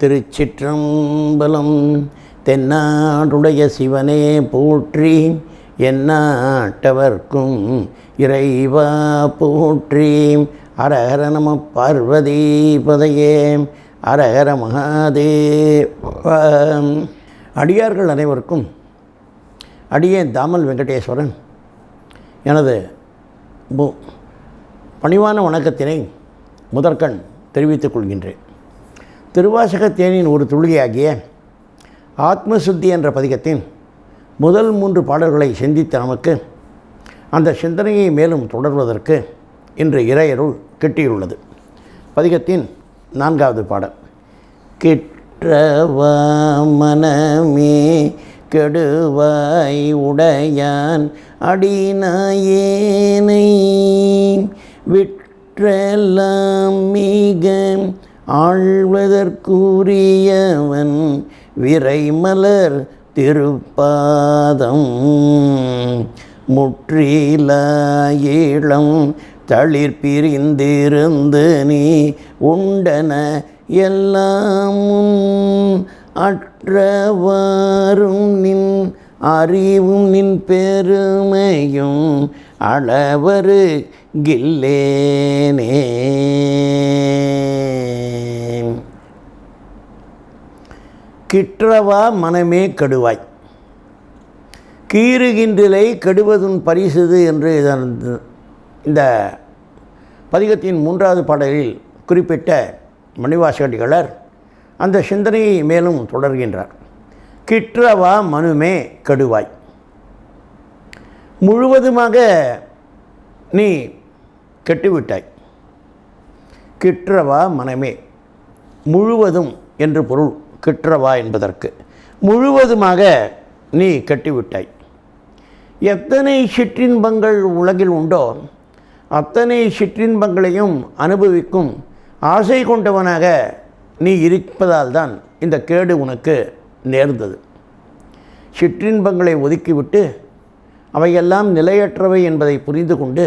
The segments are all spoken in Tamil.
திருச்சிற்றம்பலம் தென்னாடுடைய சிவனே போற்றி என்னாட்டவர்க்கும் இறைவா போற்றி. அரஹர நம பார்வதி பதையே அரஹர மகாதேவ. அடியார்கள் அனைவருக்கும் அடியேன் தாமல் வெங்கடேஸ்வரன் எனது பணிவான வணக்கத்தினை முதற்கண் தெரிவித்துக் கொள்கின்றேன். திருவாசக தேனின் ஒரு துளியாகிய ஆத்மசுத்தி என்ற பதிகத்தின் முதல் மூன்று பாடல்களை சிந்தித்த நமக்கு அந்த சிந்தனையை மேலும் தொடர்வதற்கு இன்று இறையருள் கிட்டியுள்ளது. பதிகத்தின் நான்காவது பாடல் கிற்றவா மனமே கெடுவாய் உடையான் அடிநாயேனை விற்றெல்லாம் மிக ஆழ்வதற்குரியவன் விரைமலர் திருப்பாதம். முற்றில ஈழம் தளிர் பிரிந்திருந்து நீ உண்டன எல்லாமும் அற்றவாரும் நின் அறிவும் நின் பெருமையும் அளவரு கில்லேனே. கிற்றவா மனமே கடுவாய். கீறுகின்றிலை கெடுவதும் பரிசுது என்று இதன் இந்த பதிகத்தின் மூன்றாவது பாடலில் குறிப்பிட்ட மணிவாசகடிகளர் அந்த சிந்தனையை மேலும் தொடர்கின்றார். கிற்றவா மனுமே கடுவாய். முழுவதுமாக நீ கெட்டுவிட்டாய். கிற்றவா மனமே முழுவதும் என்று பொருள் கிற்றவா என்பதற்கு. முழுவதுமாக நீ கட்டிவிட்டாய். எத்தனை சிற்றின்பங்கள் உலகில் உண்டோ அத்தனை சிற்றின்பங்களையும் அனுபவிக்கும் ஆசை கொண்டவனாக நீ இருப்பதால் தான் இந்த கேடு உனக்கு நேர்ந்தது. சிற்றின்பங்களை ஒதுக்கிவிட்டு அவையெல்லாம் நிலையற்றவை என்பதை புரிந்து கொண்டு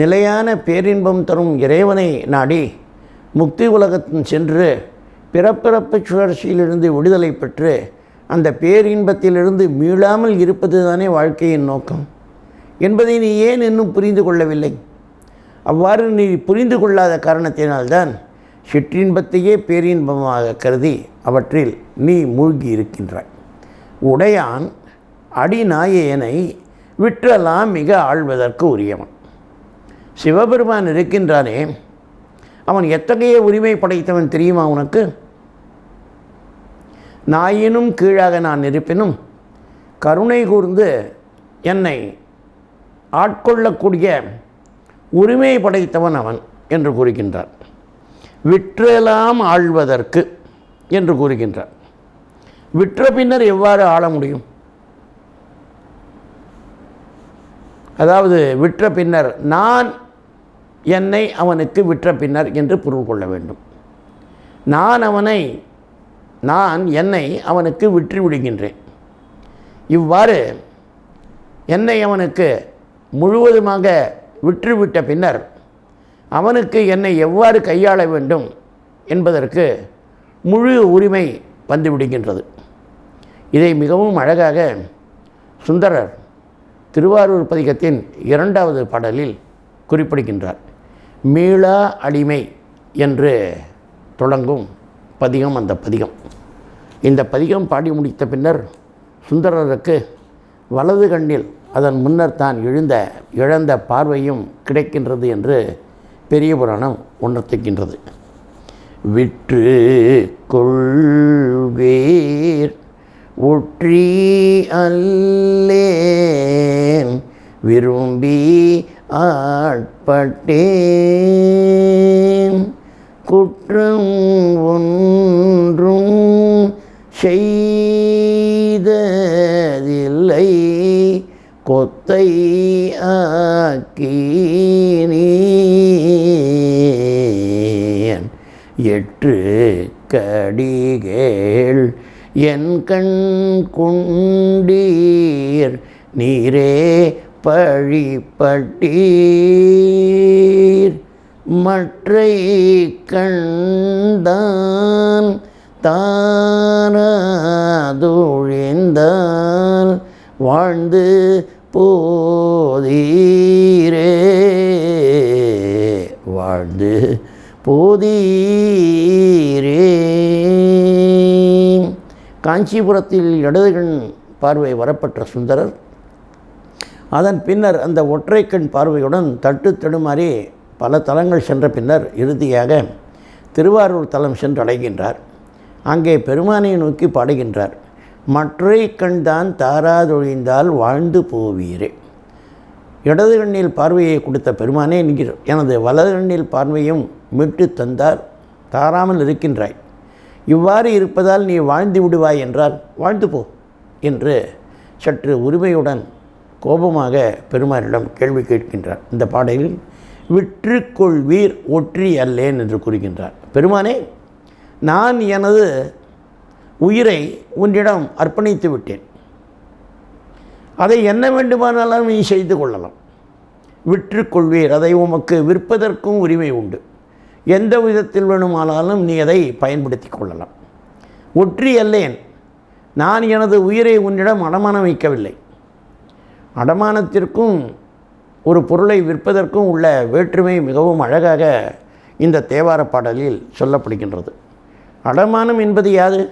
நிலையான பேரின்பம் தரும் இறைவனை நாடி முக்தி உலகத்தின் சென்று பிறப்பிறப்பு சுழற்சியிலிருந்து விடுதலை பெற்று அந்த பேரின்பத்திலிருந்து மீளாமல் இருப்பது தானே வாழ்க்கையின் நோக்கம். என்பதை நீ ஏன் இன்னும் புரிந்து கொள்ளவில்லை? அவ்வாறு நீ புரிந்து கொள்ளாத காரணத்தினால்தான் சிற்றின்பத்தையே பேரின்பமாக கருதி அவற்றில் நீ மூழ்கி இருக்கின்றாய். உடையான் அடிநாயேனை விற்றலாம் மிக ஆழ்வதற்கு உரியவன். சிவபெருமான் இருக்கின்றானே அவன் எத்தகைய உரிமை படைத்தவன் தெரியுமா உனக்கு? நாயினும் கீழாக நான் இருப்பினும் கருணை கூர்ந்து என்னை ஆட்கொள்ளக்கூடிய உரிமை படைத்தவன் அவன் என்று கூறுகின்றார் விற்றெல்லாம் ஆழ்வதற்கு என்று கூறுகின்றார் விற்ற பின்னர் எவ்வாறு ஆள முடியும்? அதாவது விற்ற பின்னர் நான் என்னை அவனுக்கு விற்ற பின்னர் என்று பொருள் கொள்ள வேண்டும். நான் அவனை நான் என்னை அவனுக்கு விற்று விடுகின்றேன். இவ்வாறு என்னை அவனுக்கு முழுவதுமாக விற்றுவிட்ட பின்னர் அவனுக்கு என்னை எவ்வாறு கையாள வேண்டும் என்பதற்கு முழு உரிமை வந்துவிடுகின்றது இதை மிகவும் அழகாக சுந்தரர் திருவாரூர் பதிகத்தின் இரண்டாவது பாடலில் குறிப்பிடுகின்றார். மீளா அடிமை என்று தொடங்கும் பதிகம் அந்த பதிகம். இந்த பதிகம் பாடி முடித்த பின்னர் சுந்தரருக்கு வலது கண்ணில் அதன் முன்னர் தான் எழுந்த இழந்த பார்வையும் கிடைக்கின்றது என்று பெரிய புராணம் உணர்த்துகின்றது. விற்று கொள்வீர் ஒற்றி அல்லேன் விரும்பி ஆட்பட்டேன் குற்றம் ஒன்றும் செய்ததில்லை. கொத்தை ஆக்கினீன் எட்டு கடிகேள் என் கண் குண்டீர். நீரே பழிப்பட்டீர் மற்றை கண்டான் தானாதொழிந்தால் வாழ்ந்து போதீரே. வாழ்ந்து போதீரே. காஞ்சிபுரத்தில் இடதுகண் பார்வை வரப்பட்ட சுந்தரர் அதன் பின்னர் அந்த ஒற்றைக்கண் பார்வையுடன் தட்டு தடுமாறி பல தலங்கள் சென்ற பின்னர் இறுதியாக திருவாரூர் தலம் சென்று அடைகின்றார். அங்கே பெருமானை நோக்கி பாடுகின்றார். மற்றை கண்தான் தாராதொழிந்தால் வாழ்ந்து போவீரே. இடது கண்ணில் பார்வையை கொடுத்த பெருமானே என்கிற எனது வலது கண்ணில் பார்வையும் மீட்டு தந்தார் தாராமல் இருக்கின்றாய். இவ்வாறு இருப்பதால் நீ வாழ்ந்து விடுவாய் என்றால் வாழ்ந்து போ என்று சற்று உரிமையுடன் கோபமாக பெருமானிடம் கேள்வி கேட்கின்றார். இந்த பாடலில் விற்றுக்கொள்வீர் ஒற்றி அல்லேன் என்று கூறுகின்றார். பெருமானே நான் எனது உயிரை உன்னிடம் அர்ப்பணித்து விட்டேன். அதை என்ன வேண்டுமானாலும் நீ செய்து கொள்ளலாம். விற்றுக்கொள்வீர் அதை உமக்கு விற்பதற்கும் உரிமை உண்டு. எந்த விதத்தில் வேணுமானாலும் நீ அதை பயன்படுத்தி கொள்ளலாம். ஒற்றி அல்லேன். நான் எனது உயிரை உன்னிடம் அடமானம் வைக்கவில்லை. அடமானத்திற்கும் ஒரு பொருளை விற்பதற்கும் உள்ள வேற்றுமை மிகவும் அழகாக இந்த தேவார பாடலில் சொல்லப்படுகின்றது. அடமானம் என்பது யாது?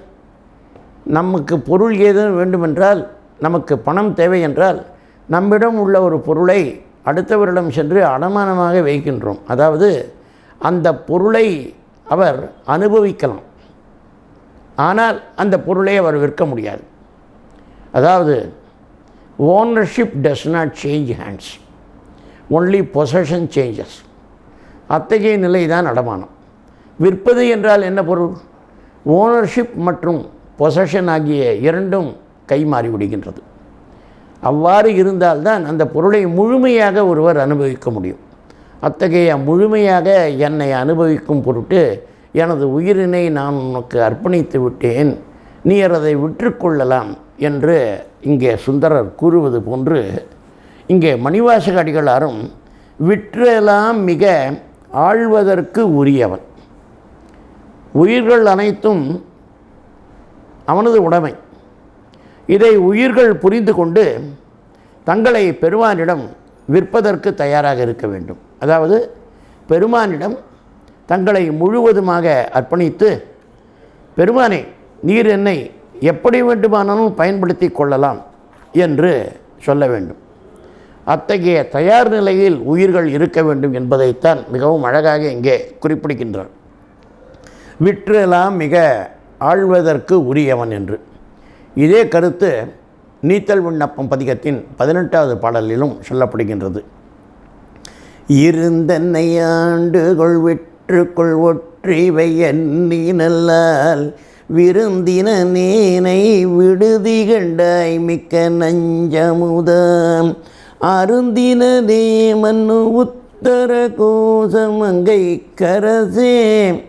நமக்கு பொருள் ஏதும் வேண்டுமென்றால் நமக்கு பணம் தேவை என்றால் நம்மிடம் உள்ள ஒரு பொருளை அடுத்தவரிடம் சென்று அடமானமாக வைக்கின்றோம். அதாவது அந்த பொருளை அவர் அனுபவிக்கலாம். ஆனால் அந்த பொருளை அவர் விற்க முடியாது. அதாவது ownership does not change hands only possession changes அத்தகைய நிலை தான் அடமானம் விற்பது என்றால் என்ன பொருள்? ஓனர்ஷிப் மற்றும் பொசஷன் ஆகிய இரண்டும் கைமாறி விடுகின்றது. அவ்வாறு இருந்தால்தான் அந்த பொருளை முழுமையாக ஒருவர் அனுபவிக்க முடியும். அத்தகைய முழுமையாக என்னை அனுபவிக்கும் பொருட்டு எனது உயிரினை நான் உனக்கு அர்ப்பணித்து விட்டேன். நீ அதை விற்றுக்கொள்ளலாம் என்று இங்கே சுந்தரர் கூறுவது போன்று இங்கே மணிவாசக அடிகளாரும் விற்றெல்லாம் மிக ஆழ்வதற்கு உரியவன். உயிர்கள் அனைத்தும் அவனது உடைமை. இதை உயிர்கள் புரிந்து கொண்டு தங்களை பெருமானிடம் விற்பதற்கு தயாராக இருக்க வேண்டும். அதாவது பெருமானிடம் தங்களை முழுவதுமாக அர்ப்பணித்து பெருமானே நீர் என்னை எப்படி வேண்டுமானாலும் பயன்படுத்தி கொள்ளலாம் என்று சொல்ல வேண்டும். அத்தகைய தயார் நிலையில் உயிர்கள் இருக்க வேண்டும் என்பதைத்தான் மிகவும் அழகாக இங்கே குறிப்பிடுகின்றார். விற்றெல்லாம் மிக ஆழ்வதற்கு உரியவன் என்று. இதே கருத்து நீத்தல் விண்ணப்பம் பதிகத்தின் பதினெட்டாவது பாடலிலும் சொல்லப்படுகின்றது. இருந்தன்னை ஆண்டுகொள் விற்றுக்கொள் ஒற்றிவை எண்ணி நல்லால் விருந்தின நேனை விடுதி கண்டாய் மிக்க நஞ்சமுதாம். அருந்தின நேமன்னு உத்தர கோசமங்கை கரசே.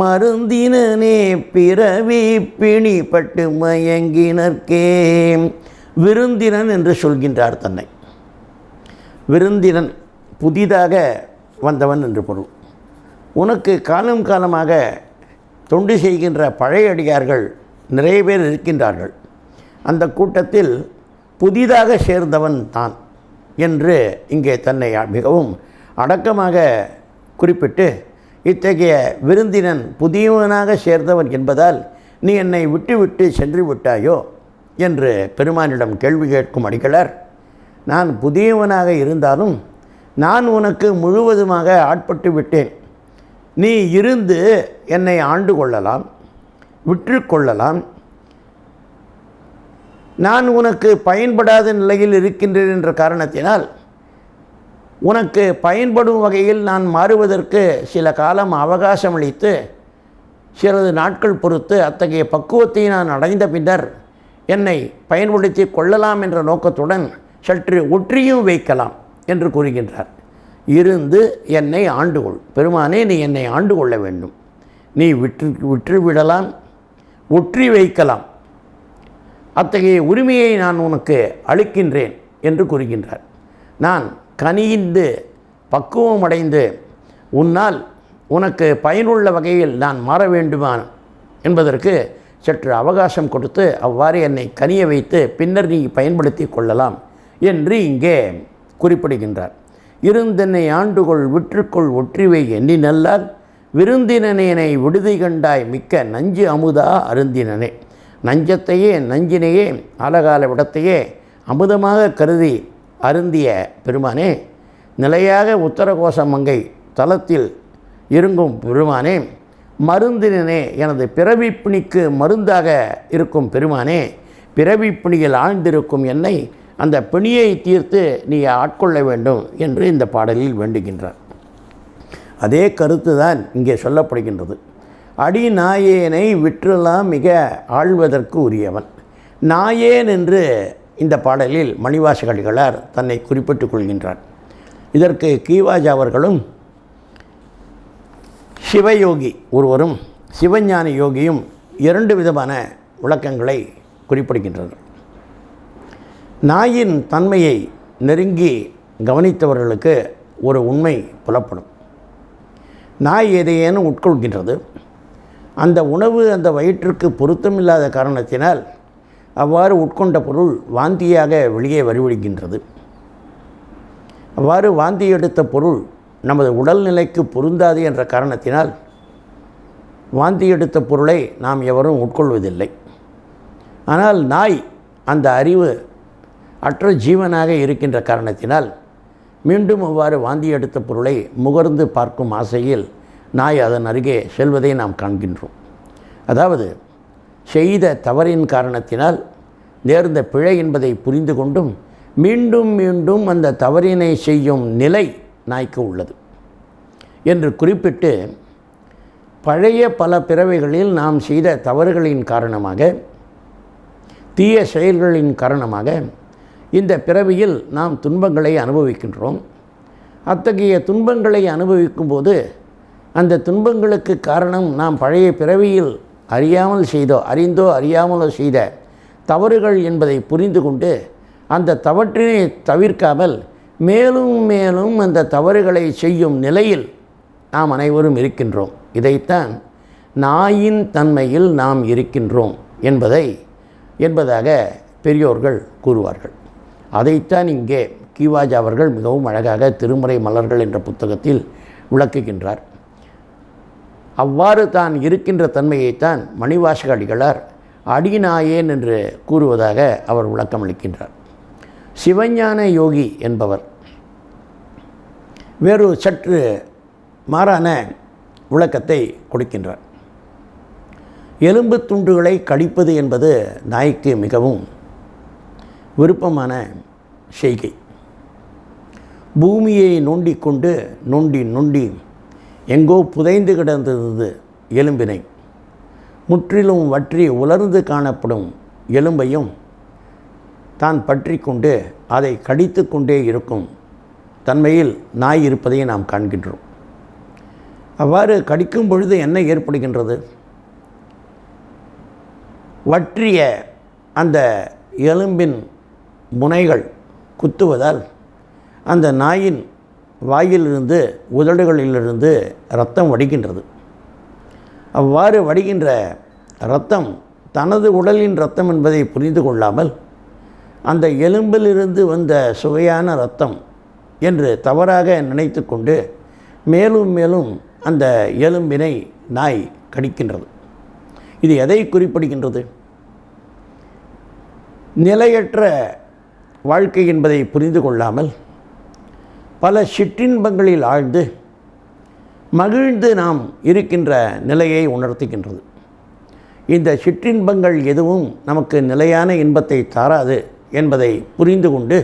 மருந்தினனே பிறவி பட்டு மயங்கினர்க்கே. விருந்தினன் என்று சொல்கின்றார் தன்னை. விருந்தினன் புதிதாக வந்தவன் என்று பொருள். உனக்கு காலம் காலமாக தொண்டு செய்கின்ற பழைய அடியார்கள் நிறைய பேர் இருக்கின்றார்கள். அந்த கூட்டத்தில் புதிதாக சேர்ந்தவன் தான் என்று இங்கே தன்னை மிகவும் அடக்கமாக குறிப்பிட்டு இத்தகைய விருந்தினன் புதியவனாக சேர்ந்தவன் என்பதால் நீ என்னை விட்டுவிட்டு சென்று விட்டாயோ என்று பெருமானிடம் கேள்வி கேட்கும் அடிகளார். நான் புதியவனாக இருந்தாலும் நான் உனக்கு முழுவதுமாக ஆட்பட்டு விட்டேன். நீ இருந்து என்னை ஆண்டு கொள்ளலாம் விற்று கொள்ளலாம். நான் உனக்கு பயன்படாத நிலையில் இருக்கின்றேன் என்ற காரணத்தினால் உனக்கு பயன்படும் வகையில் நான் மாறுவதற்கு சில காலம் அவகாசம் அளித்து சிறிது நாட்கள் பொறுத்து அத்தகைய பக்குவத்தை நான் அடைந்த பின்னர் என்னை பயன்படுத்தி கொள்ளலாம் என்ற நோக்கத்துடன் சற்று ஒற்றியும் வைக்கலாம் என்று கூறுகின்றார். இருந்து என்னை ஆண்டுகொள். பெருமானே நீ என்னை ஆண்டு கொள்ள வேண்டும். நீ விற்று விற்று விடலாம் ஒற்றி வைக்கலாம். அத்தகைய உரிமையை நான் உனக்கு அளிக்கின்றேன் என்று கூறுகின்றார். நான் கனிந்து பக்குவம் அடைந்து உன்னால் உனக்கு பயனுள்ள வகையில் நான் மாற வேண்டுமா என்பதற்கு சற்று அவகாசம் கொடுத்து அவ்வாறு என்னை கனிய வைத்து பின்னர் நீ பயன்படுத்தி கொள்ளலாம் என்று இங்கே குறிப்பிடுகின்றார். இருந்தென்னை ஆண்டுகொள் விற்றுக்கொள் ஒற்றிவை எண்ணி நல்லால் விருந்தினனேனை விடுதி கண்டாய் மிக்க நஞ்சு அமுதா அருந்தினனே. நஞ்சத்தையே நஞ்சினையே ஆலகால விடத்தையே அமுதமாக கருதி அருந்திய பெருமானே நிலையாக உத்தரகோச மங்கை தலத்தில் இருங்கும் பெருமானே மருந்தினே எனது பிறவி பிணிக்கு மருந்தாக இருக்கும் பெருமானே பிறவி பிணியில் ஆழ்ந்திருக்கும் என்னை அந்த பிணியை தீர்த்து நீ ஆட்கொள்ள வேண்டும் என்று இந்த பாடலில் வேண்டுகின்றார். அதே கருத்து தான் இங்கே சொல்லப்படுகின்றது. அடி நாயேனை விற்றெல்லாம் மிக ஆழ்வதற்கு உரியவன். நாயேன் என்று இந்த பாடலில் மணிவாசகடிகளார் தன்னை குறிப்பிட்டுக் கொள்கின்றார். இதற்கு கீவாஜ் அவர்களும் சிவயோகி ஒருவரும் சிவஞான யோகியும் இரண்டு விதமான விளக்கங்களை குறிப்பிடுகின்றனர். நாயின் தன்மையை நெருங்கி கவனித்தவர்களுக்கு ஒரு உண்மை புலப்படும். நாய் எதையேனும் உட்கொள்கின்றது. அந்த உணவு அந்த வயிற்றுக்கு பொருத்தமில்லாத காரணத்தினால் அவ்வாறு உட்கொண்ட பொருள் வாந்தியாக வெளியே வருவிடுகின்றது. அவ்வாறு வாந்தி எடுத்த பொருள் நமது உடல்நிலைக்கு பொருந்தாது என்ற காரணத்தினால் வாந்தி எடுத்த பொருளை நாம் எவரும் உட்கொள்வதில்லை. ஆனால் நாய் அந்த அறிவு அற்ற ஜீவனாக இருக்கின்ற காரணத்தினால் மீண்டும் அவ்வாறு வாந்தி எடுத்த பொருளை முகர்ந்து பார்க்கும் ஆசையில் நாய் அதன் அருகே செல்வதை நாம் காண்கின்றோம். அதாவது செய்த தவறின் காரணத்தினால் நேர்ந்த பிழை என்பதை புரிந்து கொண்டும் மீண்டும் மீண்டும் அந்த தவறினை செய்யும் நிலை நாய்க்கு உள்ளது. என்று குறிப்பிட்டு பழைய பல பிறவைகளில் நாம் செய்த தவறுகளின் காரணமாக தீய செயல்களின் காரணமாக இந்த பிறவியில் நாம் துன்பங்களை அனுபவிக்கின்றோம். அத்தகைய துன்பங்களை அனுபவிக்கும்போது அந்த துன்பங்களுக்கு காரணம் நாம் பழைய பிறவியில் அறியாமல் செய்தோ அறிந்தோ அறியாமலோ செய்த தவறுகள் என்பதை புரிந்து கொண்டு அந்த தவற்றினை தவிர்க்காமல் மேலும் மேலும் அந்த தவறுகளை செய்யும் நிலையில் நாம் அனைவரும் இருக்கின்றோம். இதைத்தான் நாயின் தன்மையில் நாம் இருக்கின்றோம் என்பதை என்பதாக பெரியோர்கள் கூறுவார்கள். அதைத்தான் இங்கே கீவாஜ் அவர்கள் மிகவும் அழகாக திருமுறை மலர்கள் என்ற புத்தகத்தில் விளக்குகின்றார். அவ்வாறு தான் இருக்கின்ற தன்மையைத்தான் மணிவாசக அடிகளார் அடியினாயேன் என்று கூறுவதாக அவர் விளக்கமளிக்கின்றார். சிவஞான யோகி என்பவர் வேறு சற்று மாறான விளக்கத்தை கொடுக்கின்றார். எலும்பு துண்டுகளை கடிப்பது என்பது நாய்க்கு மிகவும் விருப்பமான செய்கை. பூமியை நோண்டி கொண்டு நொண்டி நொண்டி எங்கோ புதைந்து கிடந்தது எலும்பினை. முற்றிலும் வற்றி உலர்ந்து காணப்படும் எலும்பையும் தான் பற்றி கொண்டு அதை கடித்து கொண்டே இருக்கும் தன்மையில் நாய் இருப்பதை நாம் காண்கின்றோம். அவ்வாறு கடிக்கும் பொழுது என்ன ஏற்படுகின்றது? வற்றிய அந்த எலும்பின் முனைகள் குத்துவதால் அந்த நாயின் வாயிலிருந்து உதடுகளிலிருந்து ரத்தம் வடிகின்றது. அவ்வாறு வடிகின்ற இரத்தம் தனது உடலின் ரத்தம் என்பதை புரிந்து கொள்ளாமல் அந்த எலும்பிலிருந்து வந்த சுவையான ரத்தம் என்று தவறாக நினைத்து கொண்டு மேலும் மேலும் அந்த எலும்பினை நாய் கடிக்கின்றது. இது எதை குறிப்பிடுகின்றது? நிலையற்ற வாழ்க்கை என்பதை புரிந்து கொள்ளாமல் பல சிற்றின்பங்களில் ஆழ்ந்து மகிழ்ந்து நாம் இருக்கின்ற நிலையை உணர்த்துகின்றது. இந்த சிற்றின்பங்கள் எதுவும் நமக்கு நிலையான இன்பத்தை தாராது என்பதை புரிந்து கொண்டு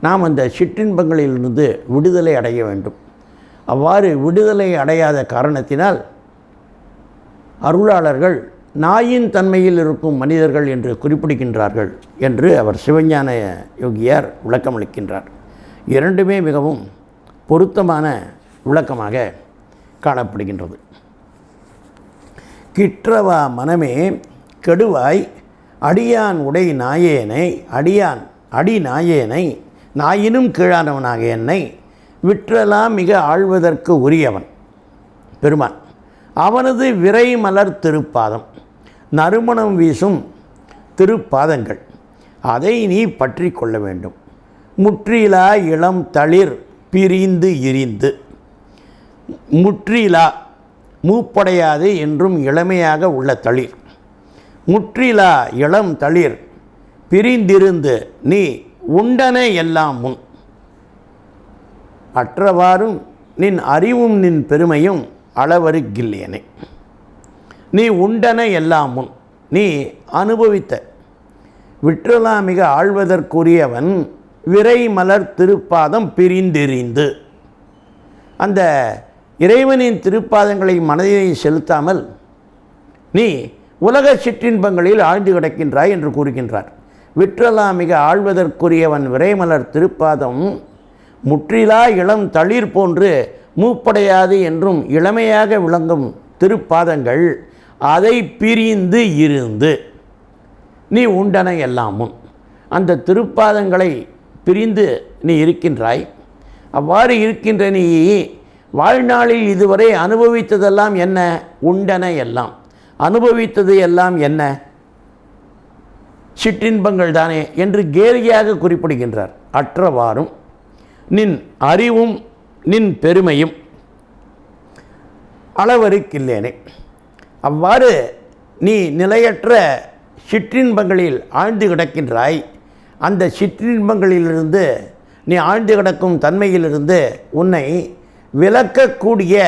நாம் அந்த சிற்றின்பங்களிலிருந்து விடுதலை அடைய வேண்டும். அவ்வாறு விடுதலை அடையாத காரணத்தினால் அருளாளர்கள் நாயின் தன்மையில் இருக்கும் மனிதர்கள் என்று குறிப்பிடுகின்றார்கள் என்று அவர் சிவஞான யோகியார் விளக்கமளிக்கின்றார். இரண்டுமே மிகவும் பொருத்தமான விளக்கமாக காணப்படுகின்றது. கிற்றவா மனமே கெடுவாய் அடியான் உடை நாயேனை அடியான் அடி நாயேனை நாயினும் கீழானவனாக என்னை விற்றலாம் மிக ஆழ்வதற்கு உரியவன். பெருமான் அவனது விரை மலர் திருப்பாதம். நறுமணம் வீசும் திருப்பாதங்கள். அதை நீ பற்றி கொள்ள வேண்டும். முற்றிலா இளம் தளிர் பிரிந்து இரிந்து. முற்றிலா மூப்படையாது என்றும் இளமையாக உள்ள தளிர். முற்றிலா இளம் தளிர் பிரிந்திருந்து நீ உண்டன எல்லாம் முன் அற்றவாறும் நின் அறிவும் நின் பெருமையும் அளவருக்கில்லேனே நீ உண்டன எல்லாம் முன் நீ அனுபவித்த. விற்றலா மிக ஆழ்வதற்குரியவன் விரை மலர் திருப்பாதம் பிரிந்தெறிந்து அந்த இறைவனின் திருப்பாதங்களை மனதினை செலுத்தாமல் நீ உலக சிற்றின்பங்களில் ஆழ்ந்து கிடக்கின்றாய் என்று கூறுகின்றார். விற்றலா மிக ஆழ்வதற்குரியவன் விரைமலர் திருப்பாதம் முற்றிலா இளம் தளிர் போன்று மூப்படையாது என்றும் இளமையாக விளங்கும் திருப்பாதங்கள் அதை பிரிந்து இருந்து நீ உண்டன எல்லாமும். அந்த திருப்பாதங்களை பிரிந்து நீ இருக்கின்றாய். அவ்வாறு இருக்கின்ற நீ வாழ்நாளில் இதுவரை அனுபவித்ததெல்லாம் என்ன? உண்டன எல்லாம். அனுபவித்தது எல்லாம் என்ன? சிற்றின்பங்கள் தானே என்று கேலியாக குறிப்பிடுகின்றார். அற்றவாறும் நின் அறிவும் நின் பெருமையும் அளவருக்கில்லேனே. அவ்வாறு நீ நிலையற்ற சிற்றின்பங்களில் ஆழ்ந்து கிடக்கின்றாய். அந்த சிற்றின்பங்களிலிருந்து நீ ஆழ்ந்து கிடக்கும் தன்மையிலிருந்து உன்னை விளக்கக்கூடிய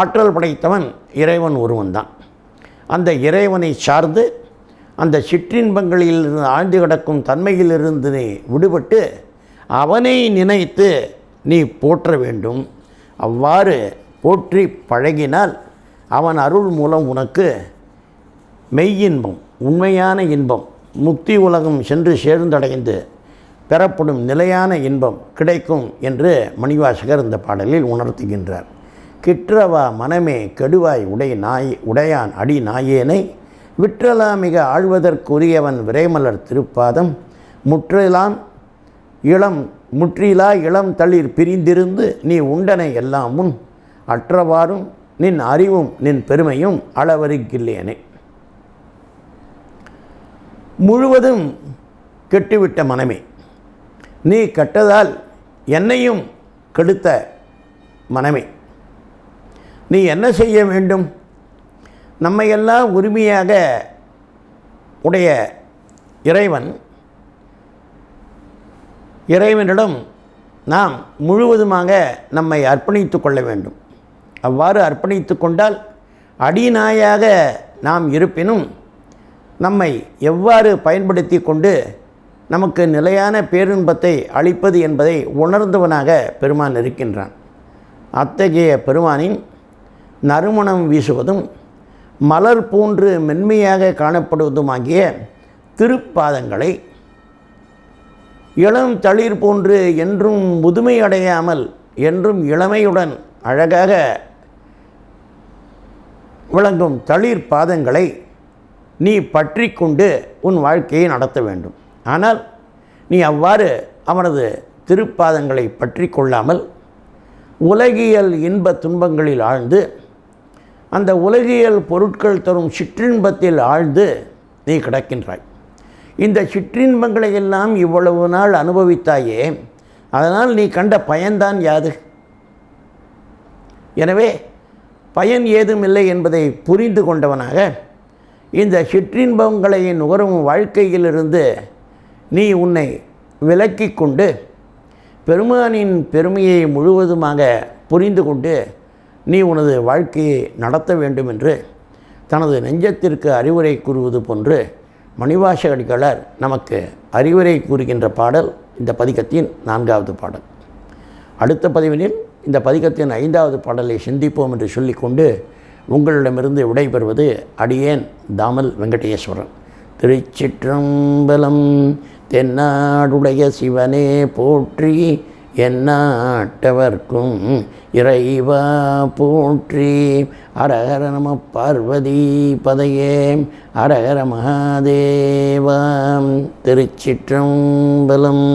ஆற்றல் படைத்தவன் இறைவன் ஒருவன்தான். அந்த இறைவனை சார்ந்து அந்த சிற்றின்பங்களில் இருந்து ஆழ்ந்து கிடக்கும் தன்மையிலிருந்து நீ விடுபட்டு அவனை நினைத்து நீ போற்ற வேண்டும். அவ்வாறு போற்றி பழகினால் அவன் அருள் மூலம் உனக்கு மெய்யின்பம் உண்மையான இன்பம் முக்தி உலகம் சென்று சேர்ந்தடைந்து பெறப்படும் நிலையான இன்பம் கிடைக்கும் என்று மணிவாசகர் இந்த பாடலில் உணர்த்துகின்றார். கிற்றவா மனமே கெடுவாய் உடை நாய் உடையான் அடி நாயேனை விற்றலா மிக ஆழ்வதற்குரியவன் விரைமலர் திருப்பாதம் முற்றலாம் இளம் முற்றிலா இளம் தளிர் பிரிந்திருந்து நீ உண்டனை எல்லாம் முன் அற்றவாறும் நின் அறிவும் நின் பெருமையும் அளவருக்கில்லையனே முழுவதும் கெட்டுவிட்ட மனமே நீ கெட்டதால் என்னையும் கெடுத்த மனமே. நீ என்ன செய்ய வேண்டும்? நம்மையெல்லாம் உரிமையாக உடைய இறைவன் இறைவனிடம் நாம் முழுவதுமாக நம்மை அர்ப்பணித்து கொள்ள வேண்டும். அவ்வாறு அர்ப்பணித்து கொண்டால் அடிநாயாக நாம் இருப்பினும் நம்மை எவ்வாறு பயன்படுத்தி கொண்டு நமக்கு நிலையான பேரின்பத்தை அளிப்பது என்பதை உணர்ந்தவனாக பெருமான் இருக்கின்றான். அத்தகைய பெருமானின் நறுமணம் வீசுவதும் மலர் போன்று மென்மையாக காணப்படுவதுமாகிய திருப்பாதங்களை இளம் தளிர் போன்று என்றும் முதுமை அடையாமல் என்றும் இளமையுடன் அழகாக விளங்கும் தளிர் பாதங்களை நீ பற்றி கொண்டு உன் வாழ்க்கையை நடத்த வேண்டும். ஆனால் நீ அவ்வாறு அவனது திருப்பாதங்களை பற்றி கொள்ளாமல் உலகியல் இன்ப துன்பங்களில் ஆழ்ந்து அந்த உலகியல் பொருட்கள் தரும் சிற்றின்பத்தில் ஆழ்ந்து நீ கிடக்கின்றாய். இந்த சிற்றின்பங்களை எல்லாம் இவ்வளவு நாள் அனுபவித்தாயே அதனால் நீ கண்ட பயன்தான் யாது? எனவே பயன் ஏதும் இல்லை என்பதை புரிந்து கொண்டவனாக இந்த சிற்றின்பங்களை நுகரும் வாழ்க்கையிலிருந்து நீ உன்னை விலக்கி கொண்டு பெருமானின் பெருமையை முழுவதுமாக புரிந்து கொண்டு நீ உனது வாழ்க்கையை நடத்த வேண்டும் என்று தனது நெஞ்சத்திற்கு அறிவுரை கூறுவது போன்று மணிவாசகடிகளார் நமக்கு அறிவுரை கூறுகின்ற பாடல் இந்த பதிகத்தின் நான்காவது பாடல். அடுத்த பதிவினில் இந்த பதிகத்தின் ஐந்தாவது பாடலை சிந்திப்போம் என்று சொல்லிக்கொண்டு உங்களிடமிருந்து விடைபெறுவது அடியேன் தாமல் வெங்கடேஸ்வரன். திருச்சிற்றம்பலம் தென்னாடுடைய சிவனே போற்றி என்னாட்டவர்க்கும் இறைவா போற்றி. அரகர நம பார்வதி பதையே அரகர மகாதேவாம் திருச்சிற்றம்பலம்